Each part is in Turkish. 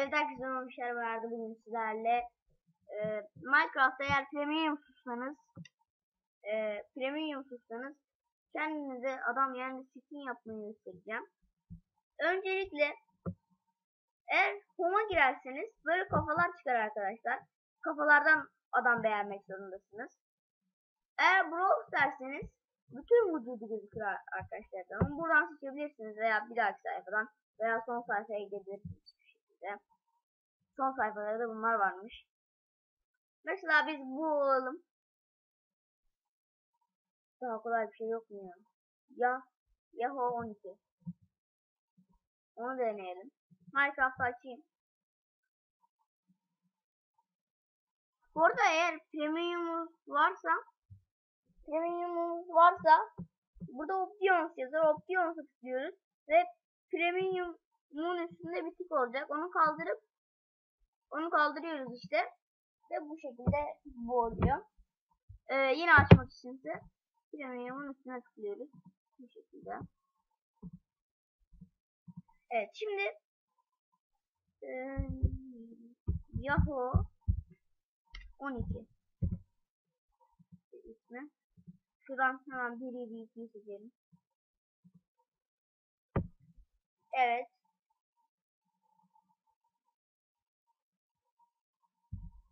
Evet bir şeyler vardı bugün sizlerle. Ee, Minecraft'ta eğer premium tutsanız e, premium tutsanız kendinize adam yani skin yapmayı göstereceğim. Öncelikle eğer home'a girerseniz böyle kafalar çıkar arkadaşlar. Kafalardan adam beğenmek zorundasınız. Eğer Brawl derseniz bütün vücudu gözükür arkadaşlar. Ama buradan seçebilirsiniz veya bir dahaki sayfadan veya son sayfaya gidebilirsiniz şekilde. Son sayfalarda bunlar varmış. Mesela biz bu olalım. Daha kolay bir şey yok mu ya? Ya Yahoo 12. Onu deneyelim. Minecraft açayım. Bu arada eğer premium'umuz varsa premium'umuz varsa burada options yazar. Options'u tıklıyoruz ve premium'un üstünde bir tik olacak. Onu kaldırıp onu kaldırıyoruz işte. Ve bu şekilde bu oluyor. Ee, yine açmak içinse premium'un üstüne tıklıyoruz. Bu şekilde. Evet şimdi e, Yahoo 12 ismi. Şuradan hemen 1 7 2'yi seçelim. Evet.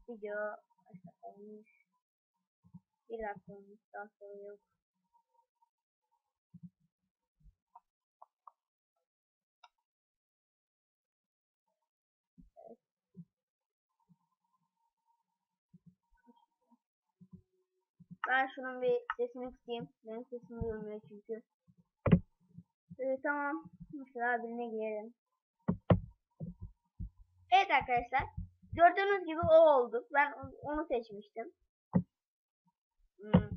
Video aşağı olmuş. Bir dakika olmuş. Daha sonra yok. Ben şunun bir sesini kısayım. Benim sesim duyulmuyor çünkü. Ee, tamam. Mesela birine girelim. Evet arkadaşlar. Gördüğünüz gibi o oldu. Ben onu seçmiştim. Hmm.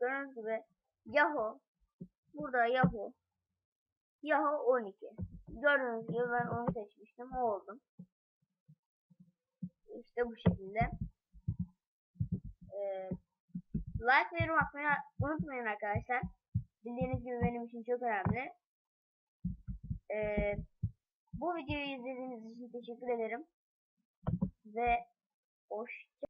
Gördüğünüz gibi Yahoo. Burada Yahoo. Yahoo 12. Gördüğünüz gibi ben onu seçmiştim. O oldum. İşte bu şekilde. Ee, like ve yorum atmayı unutmayın arkadaşlar. Bildiğiniz gibi benim için çok önemli. Ee, bu videoyu izlediğiniz için teşekkür ederim. Ve hoşça